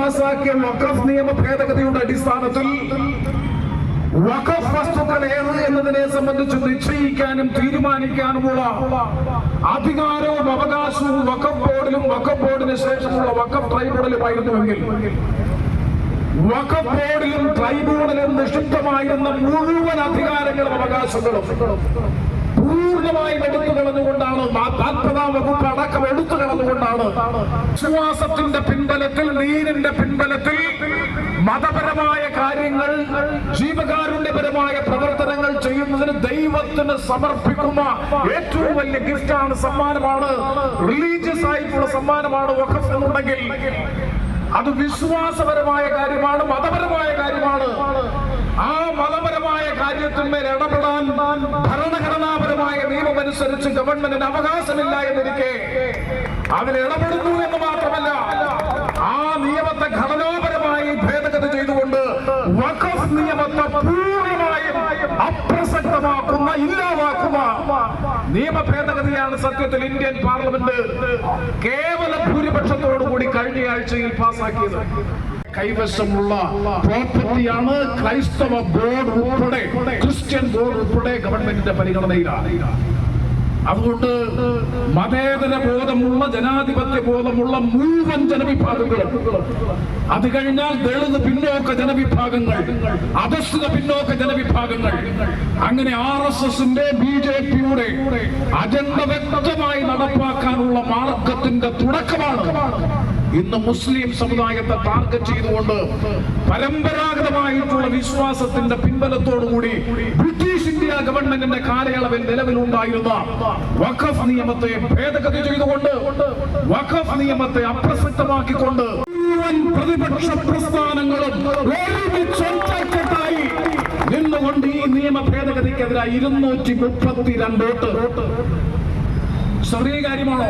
പാസാക്കിയ വഖഫ് നിയമ ഭേദഗതിയുടെ അടിസ്ഥാനത്തിൽ വഖഫ് വസ്തുക്കൾ ഏത് എന്നതിനെ സംബന്ധിച്ച് നിശ്ചയിക്കാനും തീരുമാനിക്കാനുമുള്ള അധികാരവും അവകാശവും വഖഫ് ബോർഡിലും വഖഫ് ബോർഡിന് ശേഷമുള്ള വഖഫ് ട്രൈബ്യൂണലുമായിരുന്നുവെങ്കിൽ വഖഫ് ബോർഡിലും ട്രൈബ്യൂണലും നിഷിദ്ധമായിരുന്ന മുഴുവൻ അധികാരങ്ങളും അവകാശങ്ങളും പൂർണമായി എടുത്തു കളഞ്ഞുകൊണ്ടാണ് വകുപ്പ് അടക്കം എടുത്തു കിടന്നുകൊണ്ടാണ് വിശ്വാസത്തിന്റെ പിൻബലത്തിൽ നീരിന്റെ പിൻബലത്തിൽ മതപരമായ കാര്യങ്ങൾ ജീവകാരുണ്യപരമായ പ്രവർത്തനങ്ങൾ ചെയ്യുന്നതിന് ദൈവത്തിന് സമർപ്പിക്കുന്ന ഏറ്റവും വലിയ ഗിഫ്റ്റാണ് സമ്മാനമാണ്. റിലീജിയസ് ആയിട്ടുള്ള സമ്മാനമാണ് വഖഫ് എന്നുണ്ടെങ്കിൽ അത് വിശ്വാസപരമായ കാര്യമാണ് മതപരമായ കാര്യമാണ്. ആ മതപരമായ കാര്യത്തിന്മേൽ ഇടപെടാൻ ഭരണഘടനാപരമായ നിയമമനുസരിച്ച് ഗവൺമെന്റിന് അവകാശമില്ല എന്നിരിക്കെ അതിൽ ഇടപെടുന്നു എന്ന് മാത്രമല്ല ആ നിയമത്തെ ഘടനാപരമായി ഭേദഗതി ചെയ്തുകൊണ്ട് വഖഫ് നിയമത്തെ പൂർണമായും അപ്രസക്തമാക്കുന്ന ഇല്ലാതാക്കുന്ന നിയമ ഭേദഗതിയാണ് സത്യത്തിൽ ഇന്ത്യൻ പാർലമെന്റ് കേവല ഭൂരിപക്ഷത്തോടുകൂടി കഴിഞ്ഞ ആഴ്ചയിൽ പാസാക്കിയത്. കൈവശമുള്ള പ്രോപ്പർട്ടിയാണ് ക്രൈസ്തവ ബോർഡ് ഉൾപ്പെടെ ക്രിസ്ത്യൻ ബോർഡ് ഉൾപ്പെടെ ഗവൺമെന്റിന്റെ പരിഗണനയിലാണ്. അതുകൊണ്ട് മതേതര ബോധമുള്ള ജനാധിപത്യ ബോധമുള്ള മുഴുവൻ ജനവിഭാഗങ്ങളും അത് കഴിഞ്ഞാൽ ദളിത് പിന്നോക്ക ജനവിഭാഗങ്ങൾ അധസ്ഥിത പിന്നോക്ക ജനവിഭാഗങ്ങൾ അങ്ങനെ ആർ എസ് എസിന്റെ ബി ജെ പിയുടെ അജണ്ട വ്യക്തമായി നടപ്പാക്കാനുള്ള മാർഗത്തിന്റെ തുടക്കമാണ്. ഇന്ന് മുസ്ലിം സമുദായത്തെ ടാർഗറ്റ് ചെയ്തുകൊണ്ട് പരമ്പരാഗതമായിട്ടുള്ള വിശ്വാസത്തിന്റെ പിൻബലത്തോടുകൂടി ബ്രിട്ടീഷ് ഇന്ത്യ ഗവൺമെന്റിന്റെ കാലയളവിൽ നിലവിലുണ്ടായിരുന്ന വഖഫ് നിയമത്തെ ഭേദഗതി ചെയ്തുകൊണ്ട് വഖഫ് നിയമത്തെ അപ്രസക്തമാക്കിക്കൊണ്ട് പ്രതിപക്ഷ പ്രസ്ഥാനങ്ങളും നിന്നുകൊണ്ട് ഈ നിയമ ഭേദഗതിക്കെതിരായി ഇരുന്നൂറ്റി മുപ്പത്തിരണ്ട് വോട്ട്. ചെറിയ കാര്യമാണോ.